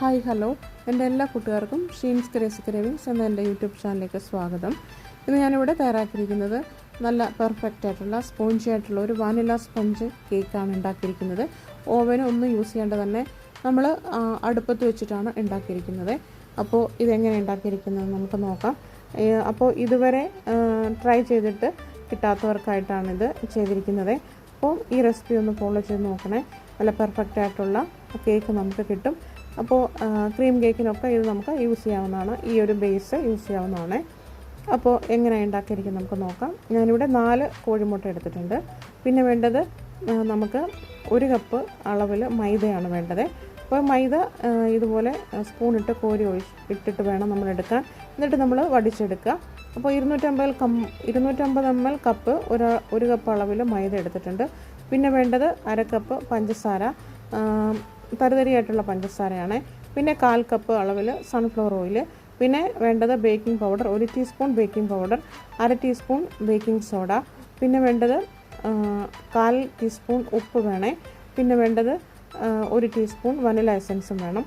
Hi hello. എന്റെ എല്ലാ കൂട്ടുകാർക്കും ഷീൻസ് ക്രേസി ക്രേവിങ്സ് എന്ന എന്റെ യൂട്യൂബ് ചാനലിലേക്ക് സ്വാഗതം. ഇന്ന് ഞാനിവിടെ തയ്യാറാക്കിയിരിക്കുന്നത് നല്ല പെർഫെക്റ്റ് ആയിട്ടുള്ള സ്പോഞ്ചി ആയിട്ടുള്ള ഒരു വാനില സ്പഞ്ച് കേക്കാണ് ഉണ്ടാക്കിയിരിക്കുന്നത്. ഓവനും ഒന്നും യൂസ് ചെയ്യേണ്ട തന്നെ നമ്മൾ അടുപ്പത്ത് വെച്ചിട്ടാണ് ഉണ്ടാക്കിയിരിക്കുന്നത്. അപ്പോൾ ഇതെങ്ങനെ ഉണ്ടാക്കിയിരിക്കുന്നത് നമുക്ക് നോക്കാം. അപ്പോൾ ഇതുവരെ ട്രൈ ചെയ്തിട്ട് കിട്ടാത്തവർക്കായിട്ടാണിത് ചെയ്തിരിക്കുന്നത്. അപ്പോൾ ഈ റെസിപ്പി ഒന്ന് ഫോളോ ചെയ്ത് നോക്കണേ. നല്ല പെർഫെക്റ്റ് ആയിട്ടുള്ള കേക്ക് നമുക്ക് കിട്ടും. അപ്പോൾ ക്രീം കേക്കിനൊക്കെ ഇത് നമുക്ക് യൂസ് ചെയ്യാവുന്നതാണ്. ഈ ഒരു ബേസ് യൂസ് ചെയ്യാവുന്നതാണ്. അപ്പോൾ എങ്ങനെ ഉണ്ടാക്കിയിരിക്കും നമുക്ക് നോക്കാം. ഞാനിവിടെ നാല് കോഴിമുട്ട എടുത്തിട്ടുണ്ട്. പിന്നെ വേണ്ടത് നമുക്ക് ഒരു കപ്പ് അളവിൽ മൈദയാണ് വേണ്ടത്. അപ്പോൾ മൈദ ഇതുപോലെ സ്പൂൺ ഇട്ട് കോരി ഒഴിച്ച് ഇട്ടിട്ട് വേണം നമ്മൾ എടുക്കാൻ. എന്നിട്ട് നമ്മൾ വടിച്ചെടുക്കുക. അപ്പോൾ ഇരുന്നൂറ്റമ്പത് കം ഇരുന്നൂറ്റമ്പത് എം എൽ കപ്പ് ഒരു ഒരു കപ്പ് അളവിൽ മൈദ എടുത്തിട്ടുണ്ട്. പിന്നെ വേണ്ടത് അര കപ്പ് പഞ്ചസാര. തരിതരിയായിട്ടുള്ള പഞ്ചസാരയാണ്. പിന്നെ കാൽ കപ്പ് അളവിൽ സൺഫ്ലവർ ഓയിൽ പിന്നെ വേണ്ടത് ബേക്കിംഗ് പൗഡർ ഒരു ടീസ്പൂൺ ബേക്കിംഗ് പൗഡർ അര ടീസ്പൂൺ ബേക്കിംഗ് സോഡ പിന്നെ വേണ്ടത് കാൽ ടീസ്പൂൺ ഉപ്പ് വേണേ പിന്നെ വേണ്ടത് ഒരു ടീസ്പൂൺ വനില എസൻസും വേണം.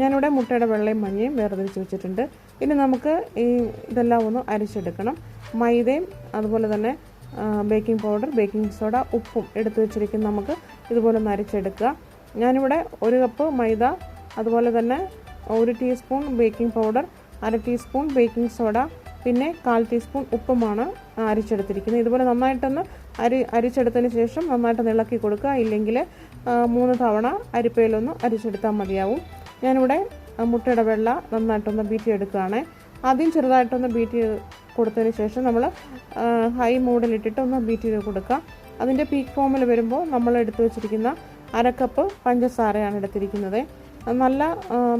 ഞാനിവിടെ മുട്ടയുടെ വെള്ളയും മഞ്ഞയും വേർതിരിച്ച് വെച്ചിട്ടുണ്ട്. ഇനി നമുക്ക് ഈ ഇതെല്ലാം ഒന്ന് അരിച്ചെടുക്കണം. മൈദയും അതുപോലെ തന്നെ ബേക്കിംഗ് പൗഡർ ബേക്കിംഗ് സോഡ ഉപ്പും എടുത്തു വെച്ചിരിക്കുന്ന നമുക്ക് ഇതുപോലെ ഒന്ന് അരിച്ചെടുക്കുക. ഞാനിവിടെ ഒരു കപ്പ് മൈദ അതുപോലെ തന്നെ ഒരു ടീസ്പൂൺ ബേക്കിംഗ് പൗഡർ അര ടീസ്പൂൺ ബേക്കിംഗ് സോഡ പിന്നെ കാൽ ടീസ്പൂൺ ഉപ്പുമാണ് അരിച്ചെടുത്തിരിക്കുന്നത്. ഇതുപോലെ നന്നായിട്ടൊന്ന് അരി അരിച്ചെടുത്തതിന് ശേഷം നന്നായിട്ടൊന്ന് ഇളക്കി കൊടുക്കുക. ഇല്ലെങ്കിൽ മൂന്ന് തവണ അരിപ്പയിലൊന്ന് അരിച്ചെടുത്താൽ മതിയാവും. ഞാനിവിടെ മുട്ടയുടെ വെള്ള നന്നായിട്ടൊന്ന് ബീറ്റ് എടുക്കുകയാണ് ആദ്യം ചെറുതായിട്ടൊന്ന് ബീറ്റ് ചെയ്ത് കൊടുത്തതിന് ശേഷം നമ്മൾ ഹൈ മൂഡിലിട്ടിട്ട് ഒന്ന് ബീറ്റ് ചെയ്ത് കൊടുക്കുക. അതിന്റെ പീക്ക് ഫോമിൽ വരുമ്പോൾ നമ്മൾ എടുത്തു വെച്ചിരിക്കുന്ന അരക്കപ്പ് പഞ്ചസാരയാണ് എടുത്തിരിക്കുന്നത്. നല്ല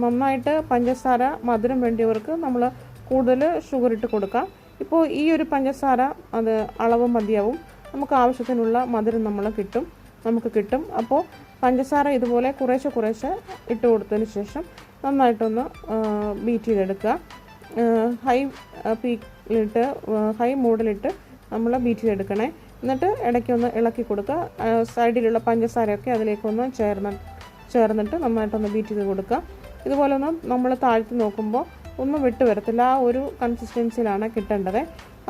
നന്നായിട്ട് പഞ്ചസാര മധുരം വേണ്ടിയവർക്ക് നമ്മൾ കൂടുതൽ ഷുഗർ ഇട്ട് കൊടുക്കാം. ഇപ്പോൾ ഈ ഒരു പഞ്ചസാര അത് അളവ് മതിയാവും. നമുക്ക് ആവശ്യത്തിനുള്ള മധുരം നമ്മൾ കിട്ടും. നമുക്ക് കിട്ടും. അപ്പോൾ പഞ്ചസാര ഇതുപോലെ കുറേശ്ശെ കുറേശ്ശെ ഇട്ട് കൊടുത്തതിന് ശേഷം നന്നായിട്ടൊന്ന് ബീറ്റ് ചെയ്തെടുക്കുക. ഹൈ പീക്കിലിട്ട് ഹൈ മൂഡിലിട്ട് നമ്മൾ ബീറ്റ് ചെയ്തെടുക്കണേ. എന്നിട്ട് ഇടയ്ക്കൊന്ന് ഇളക്കി കൊടുക്കുക. സൈഡിലുള്ള പഞ്ചസാരയൊക്കെ അതിലേക്കൊന്ന് ചേർന്ന് ചേർന്നിട്ട് നന്നായിട്ടൊന്ന് ബീറ്റ് ചെയ്ത് കൊടുക്കുക. ഇതുപോലെ ഒന്ന് നമ്മൾ താഴ്ത്തി നോക്കുമ്പോൾ ഒന്നും വിട്ട് വരത്തില്ല. ആ ഒരു കൺസിസ്റ്റൻസിയിലാണ് കിട്ടേണ്ടത്.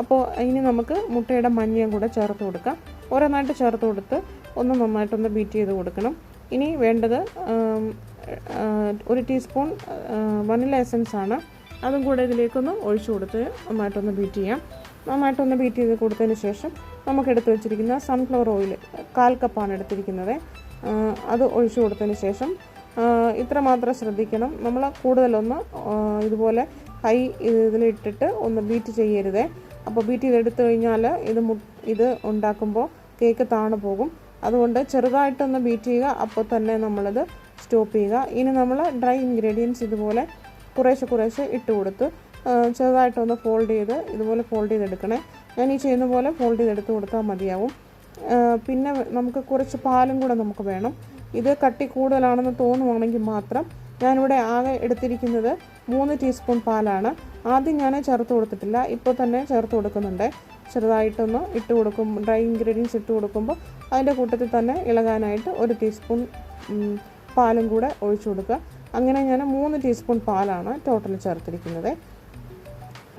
അപ്പോൾ ഇനി നമുക്ക് മുട്ടയുടെ മഞ്ഞയും കൂടെ ചേർത്ത് കൊടുക്കാം. ഓരോന്നായിട്ട് ചേർത്ത് കൊടുത്ത് ഒന്ന് നന്നായിട്ടൊന്ന് ബീറ്റ് ചെയ്ത് കൊടുക്കണം. ഇനി വേണ്ടത് ഒരു ടീസ്പൂൺ വനില എസൻസ് ആണ്. അതും കൂടെ ഇതിലേക്കൊന്ന് ഒഴിച്ചു കൊടുത്ത് നന്നായിട്ടൊന്ന് ബീറ്റ് ചെയ്യാം. നന്നായിട്ടൊന്ന് ബീറ്റ് ചെയ്ത് കൊടുത്തതിന് ശേഷം നമുക്ക് എടുത്ത് വെച്ചിരിക്കുന്ന സൺഫ്ലവർ ഓയിൽ കാൽ കപ്പാണ് എടുത്തിരിക്കുന്നത്. അത് ഒഴിച്ചു കൊടുത്തതിന് ശേഷം ഇത്ര മാത്രം ശ്രദ്ധിക്കണം. നമ്മൾ കൂടുതലൊന്ന് ഇതുപോലെ കൈ ഇതിലിട്ടിട്ട് ഒന്ന് ബീറ്റ് ചെയ്യരുതേ. അപ്പോൾ ബീറ്റ് ചെയ്തെടുത്തു കഴിഞ്ഞാൽ ഇത് മു ഇത് ഉണ്ടാക്കുമ്പോൾ കേക്ക് താണു പോകും. അതുകൊണ്ട് ചെറുതായിട്ടൊന്ന് ബീറ്റ് ചെയ്യുക അപ്പോൾ തന്നെ നമ്മളിത് സ്റ്റോപ്പ് ചെയ്യുക. ഇനി നമ്മൾ ഡ്രൈ ഇൻഗ്രീഡിയൻസ് ഇതുപോലെ കുറേശ്ശെ കുറേശ്ശെ ഇട്ട് കൊടുത്ത് ചെറുതായിട്ടൊന്ന് ഫോൾഡ് ചെയ്ത് ഇതുപോലെ ഫോൾഡ് ചെയ്തെടുക്കണേ. ഞാൻ ഈ ചെയ്യുന്ന പോലെ ഫോൾഡ് ചെയ്തെടുത്ത് കൊടുത്താൽ മതിയാവും. പിന്നെ നമുക്ക് കുറച്ച് പാലും കൂടെ നമുക്ക് വേണം. ഇത് കട്ടി കൂടുതലാണെന്ന് തോന്നുവാണെങ്കിൽ മാത്രം ഞാനിവിടെ ആകെ എടുത്തിരിക്കുന്നത് മൂന്ന് ടീസ്പൂൺ പാലാണ്. ആദ്യം ഞാൻ ചേർത്ത് കൊടുത്തിട്ടില്ല. ഇപ്പോൾ തന്നെ ചേർത്ത് കൊടുക്കുന്നുണ്ട്. ചെറുതായിട്ടൊന്ന് ഇട്ട് കൊടുക്കും ഡ്രൈ ഇൻഗ്രീഡിയൻസ് ഇട്ട് കൊടുക്കുമ്പോൾ അതിന്റെ കൂട്ടത്തിൽ തന്നെ ഇളകാനായിട്ട് ഒരു ടീസ്പൂൺ പാലും കൂടെ ഒഴിച്ചു കൊടുക്കുക. അങ്ങനെ ഞാൻ മൂന്ന് ടീസ്പൂൺ പാലാണ് ടോട്ടൽ ചേർത്തിരിക്കുന്നത്.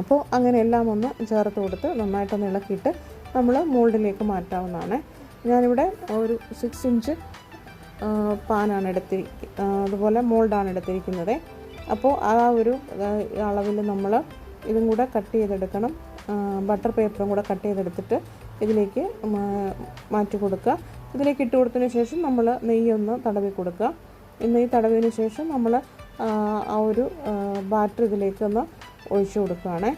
അപ്പോൾ അങ്ങനെ എല്ലാം ഒന്ന് ചേർത്ത് കൊടുത്ത് നന്നായിട്ടൊന്ന് ഇളക്കിയിട്ട് നമ്മൾ മോൾഡിലേക്ക് മാറ്റാവുന്നതാണ്. ഞാനിവിടെ ഒരു സിക്സ് ഇഞ്ച് പാനാണ് എടുത്തിരി അതുപോലെ മോൾഡാണ് എടുത്തിരിക്കുന്നത്. അപ്പോൾ ആ ഒരു അളവിൽ നമ്മൾ ഇതും കൂടെ കട്ട് ചെയ്തെടുക്കണം. ബട്ടർ പേപ്പറും കൂടെ കട്ട് ചെയ്തെടുത്തിട്ട് ഇതിലേക്ക് മാറ്റി കൊടുക്കുക. ഇതിലേക്ക് ഇട്ട് കൊടുത്തതിന് ശേഷം നമ്മൾ നെയ്യൊന്ന് തടവി കൊടുക്കുക. നെയ്യ് തടവിന് ശേഷം നമ്മൾ ആ ഒരു ബാറ്റർ ഇതിലേക്ക് ഒന്ന് ഒഴിച്ചു കൊടുക്കുകയാണ്.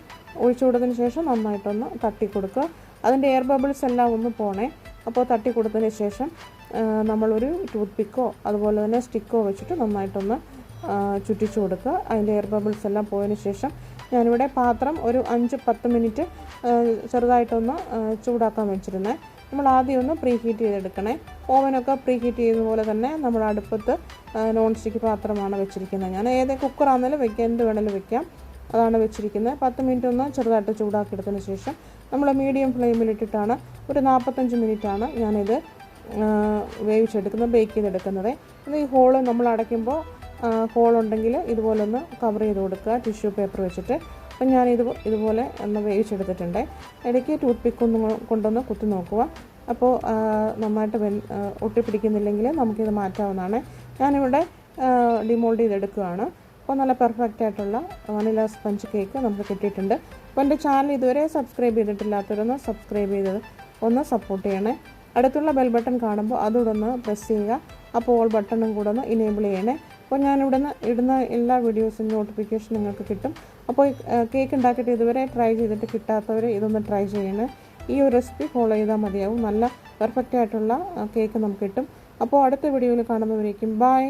ഒഴിച്ചു കൊടുത്തതിന് ശേഷം നന്നായിട്ടൊന്ന് തട്ടി കൊടുക്കുക അതിന്റെ എയർ ബബിൾസ് എല്ലാം ഒന്ന് പോണേ. അപ്പോൾ തട്ടി കൊടുത്തതിന് ശേഷം നമ്മളൊരു ടൂത്ത് പിക്കോ അതുപോലെ തന്നെ സ്റ്റിക്കോ വെച്ചിട്ട് നന്നായിട്ടൊന്ന് ചുറ്റിച്ചു കൊടുക്കുക. അതിന്റെ എയർ ബബിൾസ് എല്ലാം പോയതിന് ശേഷം ഞാനിവിടെ പാത്രം ഒരു അഞ്ച് പത്ത് മിനിറ്റ് ചെറുതായിട്ടൊന്ന് ചൂടാക്കാൻ വെച്ചിരുന്നേ. നമ്മൾ ആദ്യം ഒന്ന് പ്രീ ഹീറ്റ് ചെയ്തെടുക്കണേ. ഓവനൊക്കെ പ്രീ ഹീറ്റ് ചെയ്യുന്ന പോലെ തന്നെ നമ്മൾ അടുപ്പത്ത് നോൺ സ്റ്റിക്ക് പാത്രമാണ് വെച്ചിരിക്കുന്നത്. ഞാൻ ഏത് കുക്കറാണെങ്കിലും വെക്കാം എന്ത് വേണമെങ്കിലും വെക്കാം. അതാണ് വെച്ചിരിക്കുന്നത്. പത്ത് മിനിറ്റ് ഒന്ന് ചെറുതായിട്ട് ചൂടാക്കി എടുത്തതിന് ശേഷം നമ്മൾ മീഡിയം ഫ്ലെയിമിലിട്ടിട്ടാണ് ഒരു നാൽപ്പത്തഞ്ച് മിനിറ്റാണ് ഞാനിത് വേവിച്ചെടുക്കുന്നത് ബേക്ക് ചെയ്തെടുക്കുന്നത്. ഇത് ഈ ഹോൾ നമ്മൾ അടയ്ക്കുമ്പോൾ ഹോളുണ്ടെങ്കിൽ ഇതുപോലൊന്ന് കവർ ചെയ്ത് കൊടുക്കുക. ടിഷ്യൂ പേപ്പർ വെച്ചിട്ട്. അപ്പം ഞാൻ ഇത് ഇതുപോലെ ഒന്ന് വേവിച്ചെടുത്തിട്ടുണ്ട്. ഇടയ്ക്ക് ടൂത്ത് പിക്ക് ഒന്ന് കൊണ്ടൊന്ന് കുത്തി നോക്കുക. അപ്പോൾ നന്നായിട്ട് വെൻ ഒട്ടിപ്പിടിക്കുന്നില്ലെങ്കിൽ നമുക്കിത് മാറ്റാവുന്നതാണ്. ഞാനിവിടെ ഡിമോൾഡ് ചെയ്തെടുക്കുകയാണ്. അപ്പോൾ നല്ല പെർഫെക്റ്റ് ആയിട്ടുള്ള വനില സ്പഞ്ച് കേക്ക് നമുക്ക് കിട്ടിയിട്ടുണ്ട്. അപ്പോൾ എന്റെ ചാനൽ ഇതുവരെ സബ്സ്ക്രൈബ് ചെയ്തിട്ടില്ലാത്തവരൊന്ന് സബ്സ്ക്രൈബ് ചെയ്ത് ഒന്ന് സപ്പോർട്ട് ചെയ്യണേ. അടുത്തുള്ള ബെൽ ബട്ടൺ കാണുമ്പോൾ അതുകൂടെ ഒന്ന് പ്രസ് ചെയ്യുക. അപ്പോൾ ഓൾ ബട്ടണും കൂടെ ഒന്ന് ഇനേബിൾ ചെയ്യണേ. അപ്പോൾ ഞാൻ ഇവിടുന്ന് ഇടുന്ന എല്ലാ വീഡിയോസും നോട്ടിഫിക്കേഷൻ നിങ്ങൾക്ക് കിട്ടും. അപ്പോൾ കേക്ക് ഉണ്ടാക്കിയിട്ട് ഇതുവരെ ട്രൈ ചെയ്തിട്ട് കിട്ടാത്തവർ ഇതൊന്ന് ട്രൈ ചെയ്യണേ. ഈ ഒരു റെസിപ്പി ഫോളോ ചെയ്താൽ മതിയാവും. നല്ല പെർഫെക്റ്റ് ആയിട്ടുള്ള കേക്ക് നമുക്ക് കിട്ടും. അപ്പോൾ അടുത്ത വീഡിയോയിൽ കാണുന്നവരേക്കും ബൈ